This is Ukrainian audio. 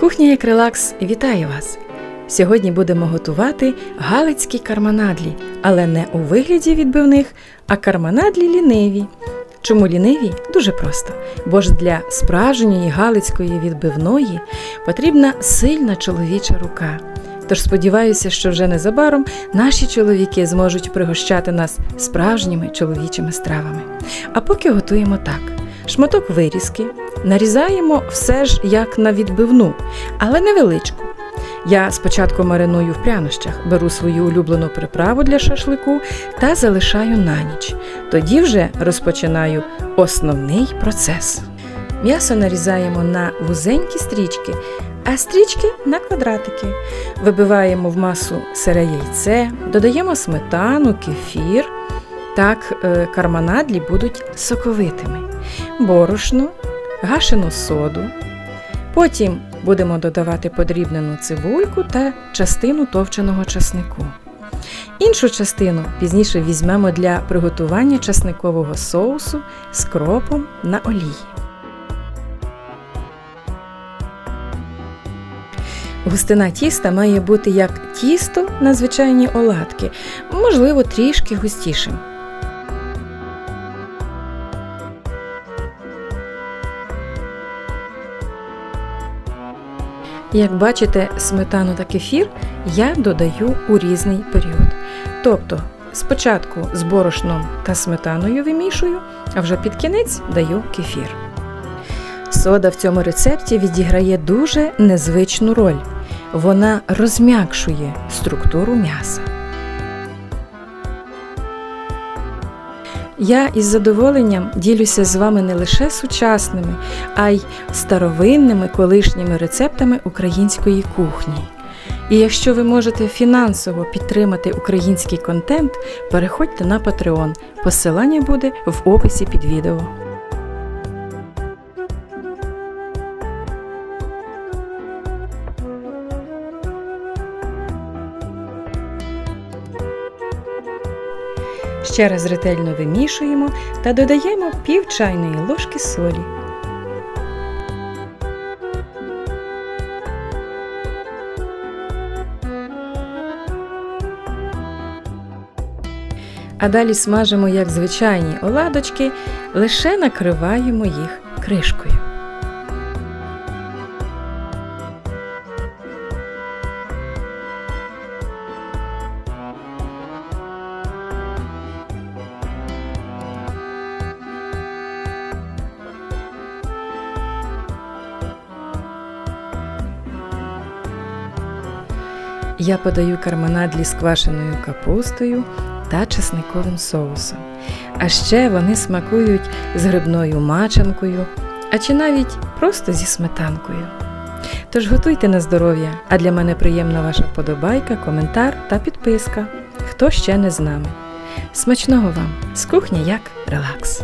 Кухня як релакс вітає вас! Сьогодні будемо готувати галицькі карманадлі, але не у вигляді відбивних, а карманадлі ліниві. Чому ліниві? Дуже просто, бо ж для справжньої галицької відбивної потрібна сильна чоловіча рука. Тож сподіваюся, що вже незабаром наші чоловіки зможуть пригощати нас справжніми чоловічими стравами. А поки готуємо так: шматок вирізки, нарізаємо все ж як на відбивну, але невеличку. Я спочатку мариную в прянощах, беру свою улюблену приправу для шашлику та залишаю на ніч. Тоді вже розпочинаю основний процес. М'ясо нарізаємо на вузенькі стрічки, а стрічки на квадратики. Вибиваємо в масу сире яйце, додаємо сметану, кефір. Так е, карманадлі будуть соковитими, борошно, гашену соду. Потім будемо додавати подрібнену цибульку та частину товченого часнику. Іншу частину пізніше візьмемо для приготування часникового соусу з кропом на олії. Густина тіста має бути як тісто на звичайні оладки, можливо, трішки густішим. Як бачите, сметану та кефір я додаю у різний період. Тобто спочатку з борошном та сметаною вимішую, а вже під кінець даю кефір. Сода в цьому рецепті відіграє дуже незвичну роль. Вона розм'якшує структуру м'яса. Я із задоволенням ділюся з вами не лише сучасними, а й старовинними колишніми рецептами української кухні. І якщо ви можете фінансово підтримати український контент, переходьте на Patreon. Посилання буде в описі під відео. Ще раз ретельно вимішуємо та додаємо пів чайної ложки солі. А далі смажимо як звичайні оладочки, лише накриваємо їх кришкою. Я подаю карманадлі з квашеною капустою та чесниковим соусом. А ще вони смакують з грибною мачанкою, а чи навіть просто зі сметанкою. Тож готуйте на здоров'я, а для мене приємна ваша вподобайка, коментар та підписка. Хто ще не з нами. Смачного вам! З кухні як релакс!